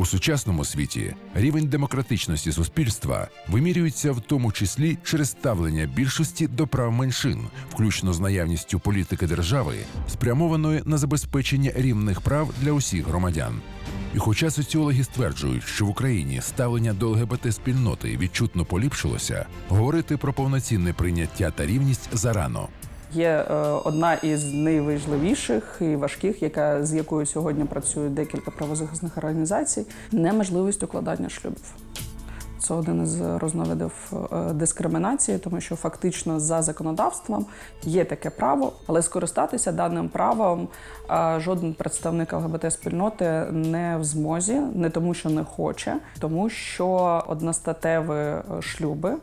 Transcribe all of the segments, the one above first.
У сучасному світі рівень демократичності суспільства вимірюється в тому числі через ставлення більшості до прав меншин, включно з наявністю політики держави, спрямованої на забезпечення рівних прав для усіх громадян. І хоча соціологи стверджують, що в Україні ставлення до ЛГБТ спільноти відчутно поліпшилося, говорити про повноцінне прийняття та рівність зарано. Є е, одна із найважливіших і важких, яка з якою сьогодні працюють декілька правозахисних організацій, неможливість укладання шлюбів. Це один із розновидів е, дискримінації, тому що фактично за законодавством є таке право, але скористатися даним правом е, жоден представник ЛГБТ-спільноти не в змозі, не тому, що не хоче, тому що одностатеві е, шлюби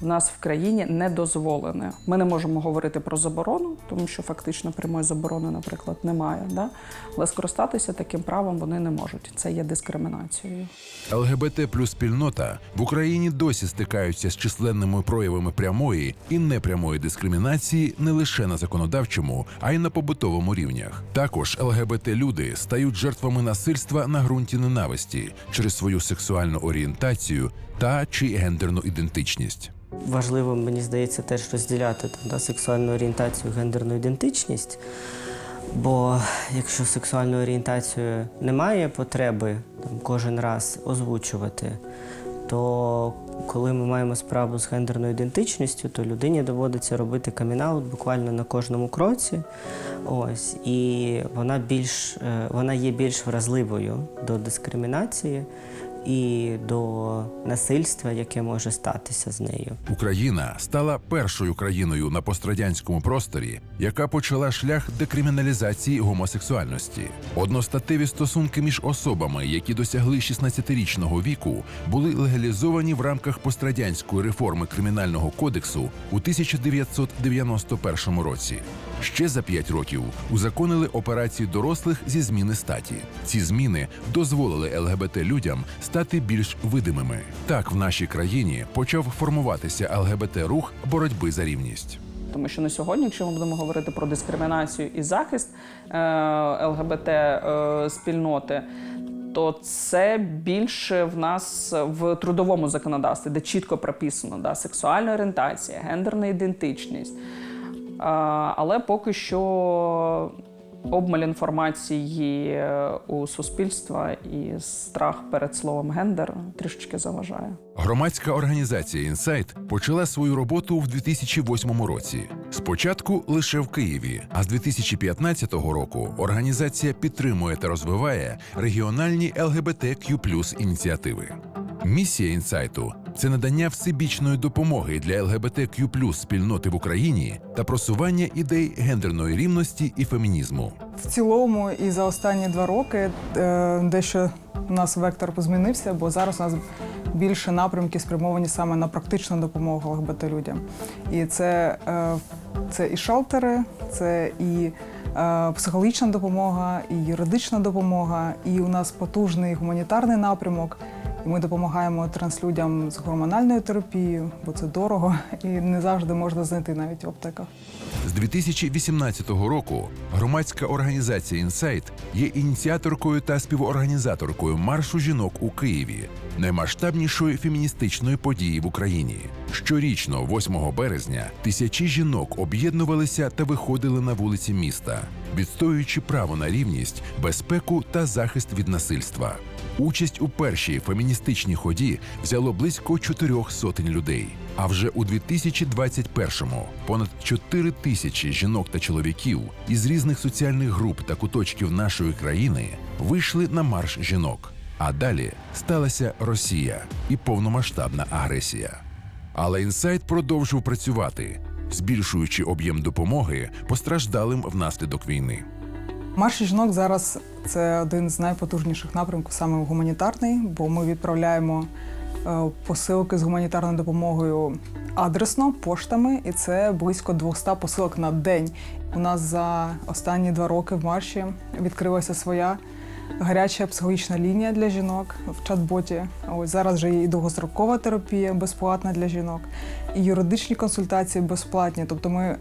в нас в країні не дозволені. Ми не можемо говорити про заборону, тому що фактично прямої заборони, наприклад, немає. Да? Але скористатися таким правом вони не можуть. Це є дискримінацією. ЛГБТ плюс спільнота в Україні досі стикаються з численними проявами прямої і непрямої дискримінації не лише на законодавчому, а й на побутовому рівнях. Також ЛГБТ люди стають жертвами насильства на ґрунті ненависті через свою сексуальну орієнтацію та чи гендерну ідентичність. Важливо, мені здається, теж розділяти там, да, сексуальну орієнтацію, гендерну ідентичність. Бо якщо сексуальну орієнтацію немає потреби там, кожен раз озвучувати, то коли ми маємо справу з гендерною ідентичністю, то людині доводиться робити камінаут буквально на кожному кроці. Ось, і вона більш е, вона є більш вразливою до дискримінації і до насильства, яке може статися з нею. Україна стала першою країною на пострадянському просторі, яка почала шлях декриміналізації гомосексуальності. Одностатеві стосунки між особами, які досягли 16-річного віку, були легалізовані в рамках пострадянської реформи кримінального кодексу у 1991 році. Ще за п'ять років узаконили операції дорослих зі зміни статі. Ці зміни дозволили ЛГБТ людям стати більш видимими. Так в нашій країні почав формуватися ЛГБТ рух боротьби за рівність. Тому що на сьогодні, якщо ми будемо говорити про дискримінацію і захист е, ЛГБТ е, спільноти, то це більше в нас в трудовому законодавстві, де чітко прописано да, сексуальна орієнтація, гендерна ідентичність. Але поки що обмаль інформації е, у суспільства і страх перед словом гендер трішечки заважає. Громадська організація Інсайт почала свою роботу в 2008 році. Спочатку лише в Києві, а з 2015 року організація підтримує та розвиває регіональні LGBTQ+ ініціативи. Місія інсайту це надання всебічної допомоги для ЛГБТQ спільноти в Україні та просування ідей гендерної рівності і фемінізму. В цілому і за останні два роки е, дещо у нас вектор змінився, бо зараз у нас більше напрямки спрямовані саме на практичну допомогу ЛГБТ людям. І це, е, це і шелтери, це і е, психологічна допомога, і юридична допомога, і у нас потужний гуманітарний напрямок. І ми допомагаємо транслюдям з гормональною терапією, бо це дорого і не завжди можна знайти навіть в аптеках. З 2018 року громадська організація Інсайт є ініціаторкою та співорганізаторкою маршу жінок у Києві, наймасштабнішої феміністичної події в Україні. Щорічно, 8 березня, тисячі жінок об'єднувалися та виходили на вулиці міста, відстоюючи право на рівність, безпеку та захист від насильства. Участь у першій феміністичній ході взяло близько чотирьох сотень людей. А вже у 2021-му понад 4 тисячі жінок та чоловіків із різних соціальних груп та куточків нашої країни вийшли на марш жінок. А далі сталася Росія і повномасштабна агресія. Але інсайт продовжив працювати, збільшуючи об'єм допомоги постраждалим внаслідок війни. Марш жінок зараз це один з найпотужніших напрямків, саме гуманітарний, бо ми відправляємо е, посилки з гуманітарною допомогою адресно, поштами, і це близько 200 посилок на день. У нас за останні два роки в марші відкрилася своя гаряча психологічна лінія для жінок в чат-боті. Ось зараз вже є і довгострокова терапія безплатна для жінок, і юридичні консультації безплатні. Тобто ми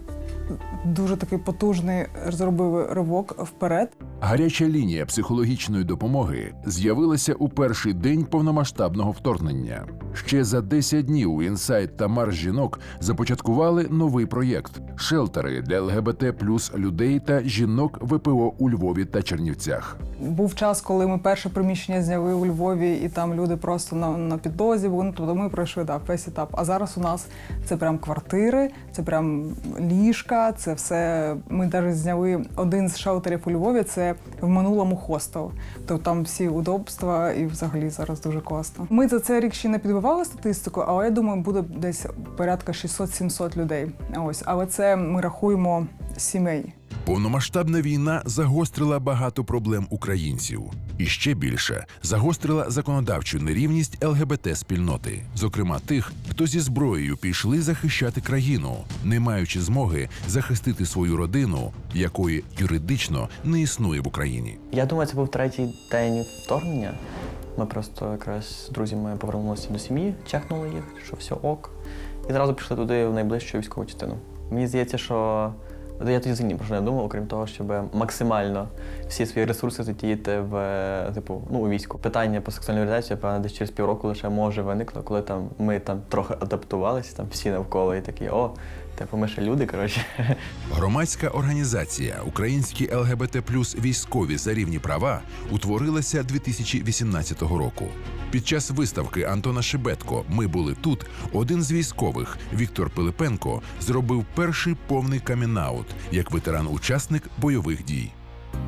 дуже такий потужний зробив ривок вперед. Гаряча лінія психологічної допомоги з'явилася у перший день повномасштабного вторгнення. Ще за 10 днів інсайт та марш жінок започаткували новий проєкт шелтери для ЛГБТ плюс людей та жінок ВПО у Львові та Чернівцях. Був час, коли ми перше приміщення зняли у Львові, і там люди просто на, на підлозі були. Ну, тобто ми пройшли да, весь етап. А зараз у нас це прям квартири, це прям ліжка, це все. Ми навіть зняли один з шелтерів у Львові. Це в минулому хостел. То там всі удобства і взагалі зараз дуже класно. Ми за цей рік ще не підбивали статистику, але я думаю, буде десь порядка 600-700 людей. Ось, але це ми рахуємо сімей. Повномасштабна війна загострила багато проблем українців. І ще більше загострила законодавчу нерівність ЛГБТ спільноти, зокрема тих, хто зі зброєю пішли захищати країну, не маючи змоги захистити свою родину, якої юридично не існує в Україні. Я думаю, це був третій день вторгнення. Ми просто якраз з друзями повернулися до сім'ї, чекнули їх, що все ок. І зразу пішли туди в найближчу військову частину. Мені здається, що я тоді взагалі про що не думав, окрім того, щоб максимально всі свої ресурси задіяти в е, типу, ну, у війську. Питання по сексуальній орієнтації, певно, десь через півроку лише може виникло, коли там ми там трохи адаптувалися, там всі навколо і такі, о, типу, ми ще люди, коротше. Громадська організація Українські ЛГБТ плюс військові за рівні права утворилася 2018 року. Під час виставки Антона Шебетко Ми були тут. Один з військових Віктор Пилипенко зробив перший повний камінаут як ветеран-учасник бойових дій.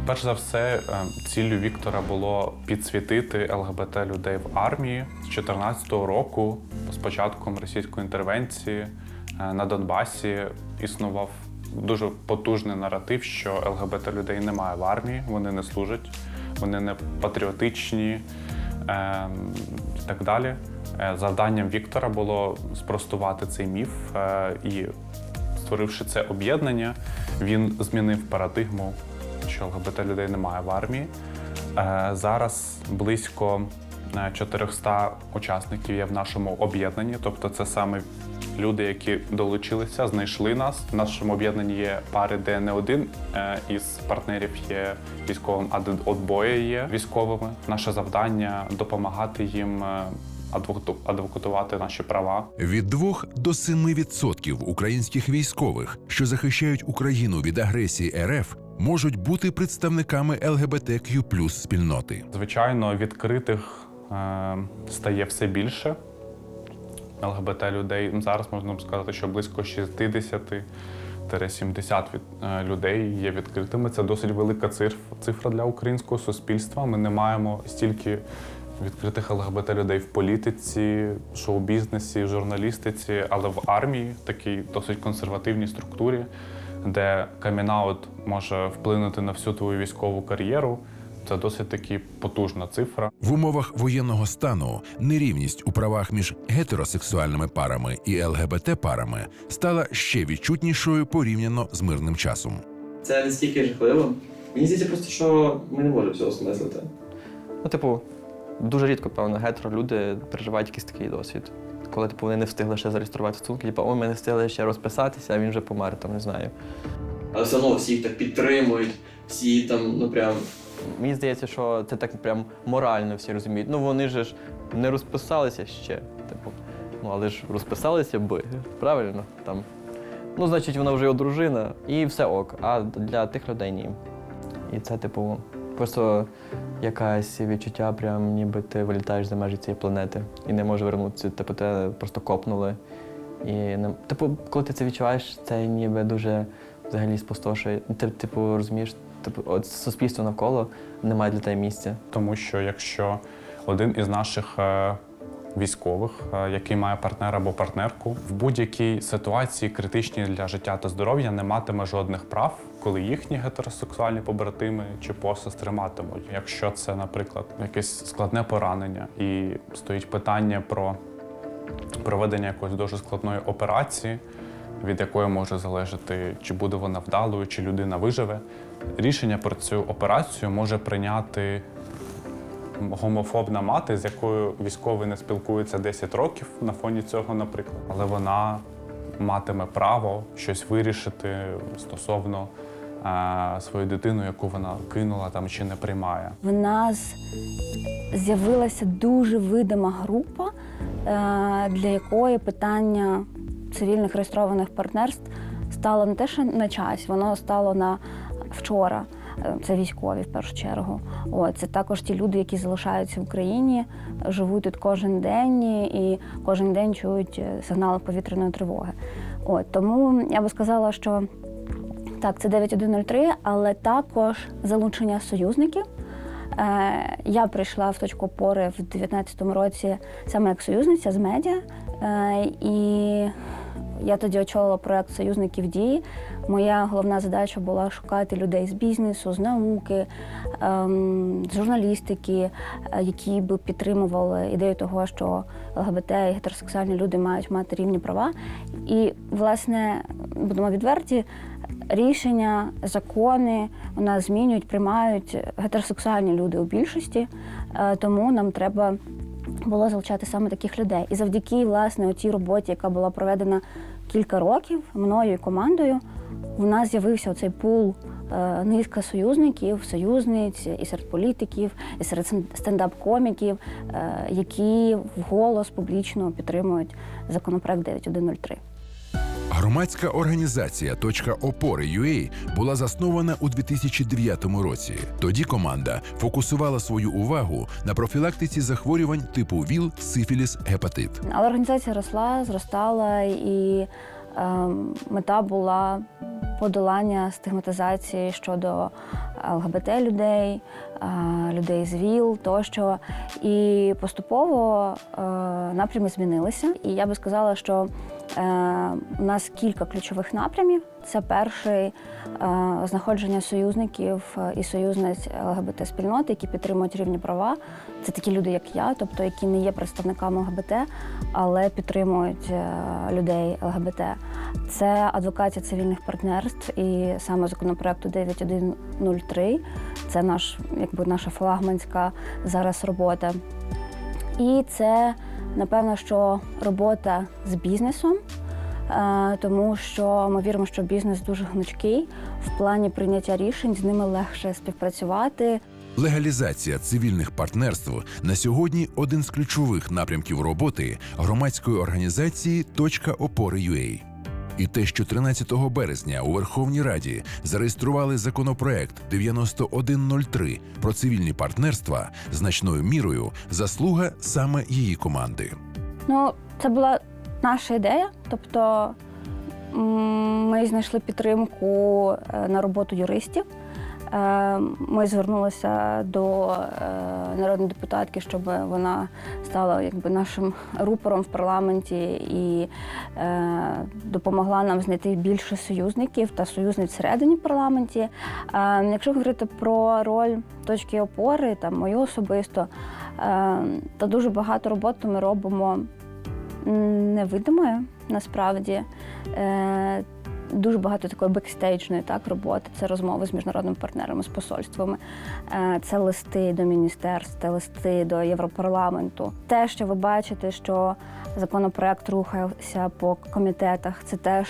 Перш за все, е, ціллю Віктора було підсвітити ЛГБТ людей в армії з 2014 року. З початком російської інтервенції е, на Донбасі існував дуже потужний наратив, що ЛГБТ людей немає в армії, вони не служать, вони не патріотичні і так далі. Е, Завданням Віктора було спростувати цей міф е, і створивши це об'єднання, він змінив парадигму, що ЛГБТ людей немає в армії. Е, Зараз близько е, 400 учасників є в нашому об'єднанні, тобто це саме люди, які долучилися, знайшли нас. В нашому об'єднанні є пари, де не один е, із партнерів є військовим, а двоє є військовими. Наше завдання допомагати їм. е, адвокату- Адвокатувати наші права, Від 2 до 7 відсотків українських військових, що захищають Україну від агресії РФ, можуть бути представниками ЛГБТQ спільноти. Звичайно, відкритих е, стає все більше. ЛГБТ людей зараз можна сказати, що близько 60-70 від, е, людей є відкритими. Це досить велика цифра для українського суспільства. Ми не маємо стільки відкритих ЛГБТ людей в політиці, шоу-бізнесі, журналістиці, але в армії, такій досить консервативній структурі, де камінаут може вплинути на всю твою військову кар'єру. Це досить таки потужна цифра. В умовах воєнного стану нерівність у правах між гетеросексуальними парами і ЛГБТ парами стала ще відчутнішою порівняно з мирним часом. Це настільки жахливо. Мені здається просто, що ми не можемо цього осмислити. Ну, типу, дуже рідко, певно, гетеро люди переживають якийсь такий досвід. Коли типу, вони не встигли ще зареєструвати стосунки, типу, ой, ми не встигли ще розписатися, а він вже помер, там не знаю. Але все одно всі їх так підтримують, всі там, ну прям. Мені здається, що це так прям морально всі розуміють. Ну вони ж не розписалися ще. Типу, ну але ж розписалися би, правильно? Там. Ну, значить, вона вже його дружина, і все ок. А для тих людей ні. І це, типу, просто якесь відчуття, прям ніби ти вилітаєш за межі цієї планети і не можеш вернутися. Типу, тебе просто копнули. І. Типу, коли ти це відчуваєш, це ніби дуже взагалі спустошує. Ти, типу, розумієш, типу, от суспільство навколо немає для тебе місця. Тому що якщо один із наших е, військових, е, який має партнера або партнерку, в будь-якій ситуації критичній для життя та здоров'я не матиме жодних прав, коли їхні гетеросексуальні побратими чи посестри матимуть. Якщо це, наприклад, якесь складне поранення, і стоїть питання про проведення якоїсь дуже складної операції, від якої може залежати, чи буде вона вдалою, чи людина виживе. Рішення про цю операцію може прийняти гомофобна мати, з якою військовий не спілкується 10 років на фоні цього, наприклад. Але вона матиме право щось вирішити стосовно е, свою дитину, яку вона кинула там чи не приймає. В нас з'явилася дуже видима група, е, для якої питання цивільних реєстрованих партнерств стало не те, що на час, воно стало на вчора. Е, Це військові в першу чергу. От, це також ті люди, які залишаються в Україні, живуть тут кожен день і кожен день чують е, сигнали повітряної тривоги. От, тому я би сказала, що так, це 9103, але також залучення союзників. Е, Я прийшла в точку опори в 2019 році саме як союзниця з медіа. Е, І я тоді очолила проект союзників дії. Моя головна задача була шукати людей з бізнесу, з науки, ем, з журналістики, е, які би підтримували ідею того, що ЛГБТ і гетеросексуальні люди мають мати рівні права. І, власне, будемо відверті, рішення, закони у нас змінюють, приймають гетеросексуальні люди у більшості, Е, тому нам треба було залучати саме таких людей. І завдяки власне тій роботі, яка була проведена кілька років мною і командою, в нас з'явився цей пул. е, Низка союзників, союзниць і серед політиків, і серед стендап-коміків, е, які вголос публічно підтримують законопроект 9103. Громадська організація «Точка опори UA» була заснована у 2009 році. Тоді команда фокусувала свою увагу на профілактиці захворювань типу ВІЛ, сифіліс, гепатит. Але організація росла, зростала, і ем, мета була подолання стигматизації щодо ЛГБТ людей, е, людей з ВІЛ тощо. І поступово е, напрями змінилися. І я би сказала, що е, у нас кілька ключових напрямів. Це перший е, знаходження союзників е, і союзниць ЛГБТ спільноти, які підтримують рівні права. Це такі люди, як я, тобто які не є представниками ЛГБТ, але підтримують е, людей ЛГБТ. Це адвокація цивільних партнерств і саме законопроекту 9103. Це наш, якби наша флагманська зараз робота. І це, напевно, що робота з бізнесом, е, тому що ми віримо, що бізнес дуже гнучкий в плані прийняття рішень, з ними легше співпрацювати. Легалізація цивільних партнерств на сьогодні один з ключових напрямків роботи громадської організації «Точка опори UA». І те, що 13 березня у Верховній Раді зареєстрували законопроект 9103 про цивільні партнерства, значною мірою заслуга саме її команди. Ну, це була наша ідея. Тобто ми знайшли підтримку е, на роботу юристів. Е, Ми звернулися до е, народної депутатки, щоб вона стала якби нашим рупором в парламенті і е, допомогла нам знайти більше союзників та союзниць всередині парламенті. Якщо говорити про роль точки опори, там мою особисто, то дуже багато роботи ми робимо невидимою насправді. Дуже багато такої бекстейджної так, роботи. Це розмови з міжнародними партнерами, з посольствами, Е, це листи до міністерств, це листи до Європарламенту. Те, що ви бачите, що законопроект рухався по комітетах, це теж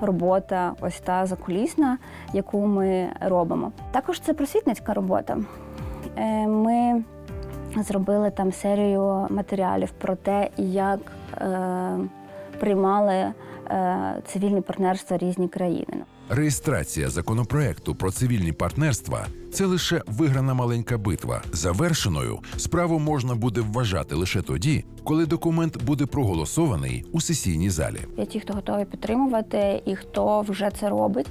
робота, ось та закулісна, яку ми робимо. Також це просвітницька робота. Е, Ми зробили там серію матеріалів про те, як е, приймали цивільні партнерства різні країни. Реєстрація законопроекту про цивільні партнерства це лише виграна маленька битва. Завершеною справу можна буде вважати лише тоді, коли документ буде проголосований у сесійній залі. Є ті, хто готові підтримувати, і хто вже це робить.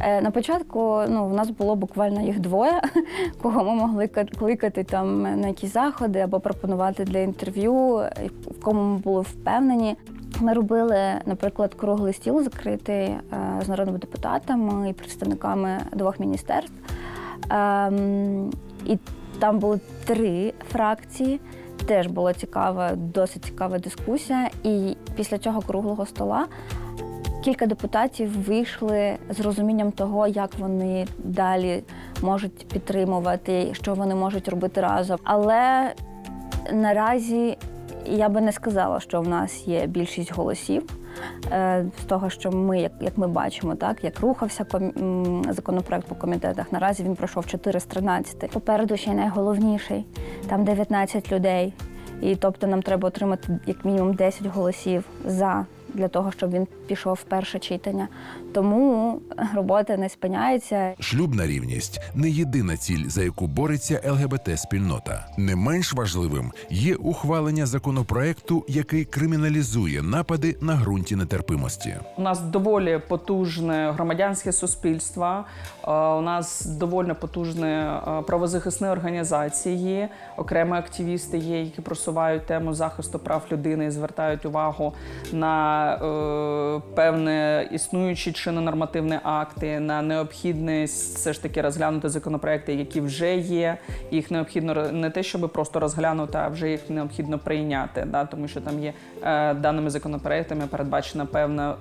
Е, На початку ну, в нас було буквально їх двоє, кого ми могли ка- кликати там на якісь заходи або пропонувати для інтерв'ю, в кому ми були впевнені. Ми робили, наприклад, круглий стіл закритий е, з народними депутатами і представниками двох міністерств. Ем, і там були три фракції. Теж була цікава, досить цікава дискусія. І після цього круглого стола кілька депутатів вийшли з розумінням того, як вони далі можуть підтримувати, що вони можуть робити разом. Але наразі я би не сказала, що в нас є більшість голосів. е, з того, що ми, як, як ми бачимо, так як рухався законопроект по комітетах. Наразі він пройшов 4 з 13. Попереду ще найголовніший. Там 19 людей. І тобто нам треба отримати як мінімум 10 голосів за для того, щоб він пішов в перше читання. Тому робота не спиняється. Шлюбна рівність не єдина ціль, за яку бореться ЛГБТ-спільнота. Не менш важливим є ухвалення законопроекту, який криміналізує напади на ґрунті нетерпимості. У нас доволі потужне громадянське суспільство. е, У нас доволі потужне е, правозахисні організації. Окремі активісти є, які просувають тему захисту прав людини і звертають увагу на е, певне існуючі чи нормативні акти, на необхідність все ж таки розглянути законопроекти, які вже є. Їх необхідно не те, щоб просто розглянути, а вже їх необхідно прийняти. Да? Тому що там є е, даними законопроектами передбачено певне е,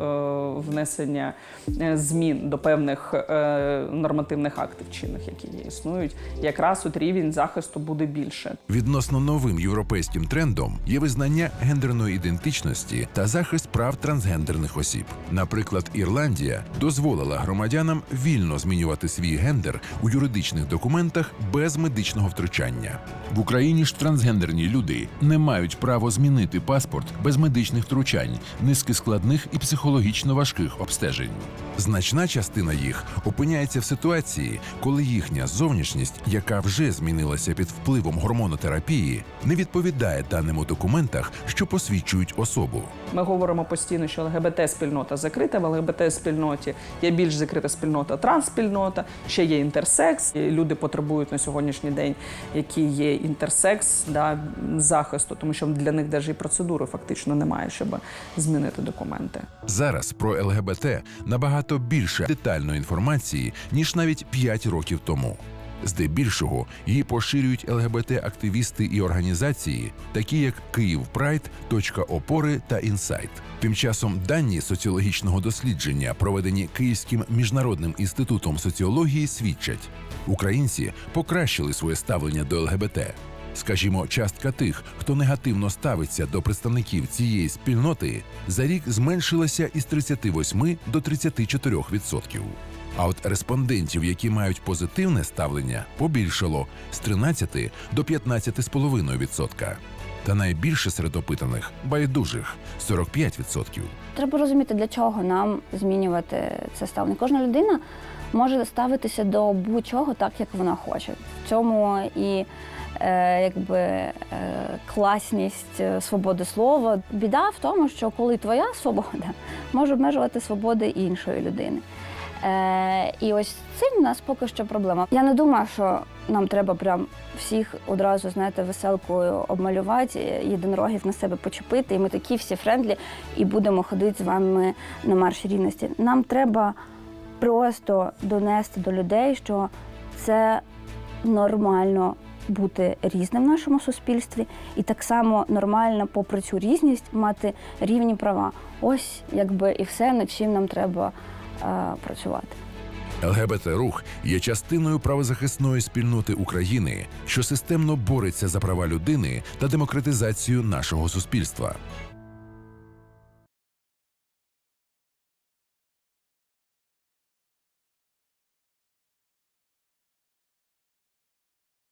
внесення е, змін до певних е, нормативних актів чинних, які є, існують. Якраз от рівень захисту буде більше. Відносно новим європейським трендом є визнання гендерної ідентичності та захист прав трансгендерних осіб. Наприклад, Ірландія дозволила громадянам вільно змінювати свій гендер у юридичних документах без медичного втручання. В Україні ж трансгендерні люди не мають право змінити паспорт без медичних втручань, низки складних і психологічно важких обстежень. Значна частина їх опиняється в ситуації, коли їхня зовнішність, яка вже змінилася під впливом гормонотерапії, не відповідає даним у документах, що посвідчують особу. Ми говоримо постійно, що ЛГБТ-спільнота закрита. В ЛГБТ-спільноті є більш закрита спільнота, трансспільнота, ще є інтерсекс. І люди потребують на сьогоднішній день, які є інтерсекс, да, захисту, тому що для них навіть і процедури фактично немає, щоб змінити документи. Зараз про ЛГБТ набагато більше детальної інформації ніж навіть 5 років тому. Здебільшого її поширюють ЛГБТ-активісти і організації, такі як Київ Прайд, Точка опори та Інсайт. Тим часом дані соціологічного дослідження, проведені Київським міжнародним інститутом соціології, свідчать, українці покращили своє ставлення до ЛГБТ. Скажімо, частка тих, хто негативно ставиться до представників цієї спільноти, за рік зменшилася із 38 до 34 відсотків. А от респондентів, які мають позитивне ставлення, побільшало з 13 до 15,5 відсотка. Та найбільше серед опитаних байдужих 45 відсотків. Треба розуміти, для чого нам змінювати це ставлення. Кожна людина може ставитися до будь-чого так, як вона хоче. В цьому і е, якби е, класність е, свободи слова. Біда в тому, що коли твоя свобода може обмежувати свободи іншої людини. Е, і ось цим в нас поки що проблема. Я не думаю, що нам треба прям всіх одразу, знаєте, веселкою обмалювати, єдинорогів на себе почепити, і ми такі всі френдлі, і будемо ходити з вами на марш рівності. Нам треба просто донести до людей, що це нормально бути різним в нашому суспільстві, і так само нормально, попри цю різність, мати рівні права. Ось якби і все, над чим нам треба е, працювати. ЛГБТ-рух є частиною правозахисної спільноти України, що системно бореться за права людини та демократизацію нашого суспільства.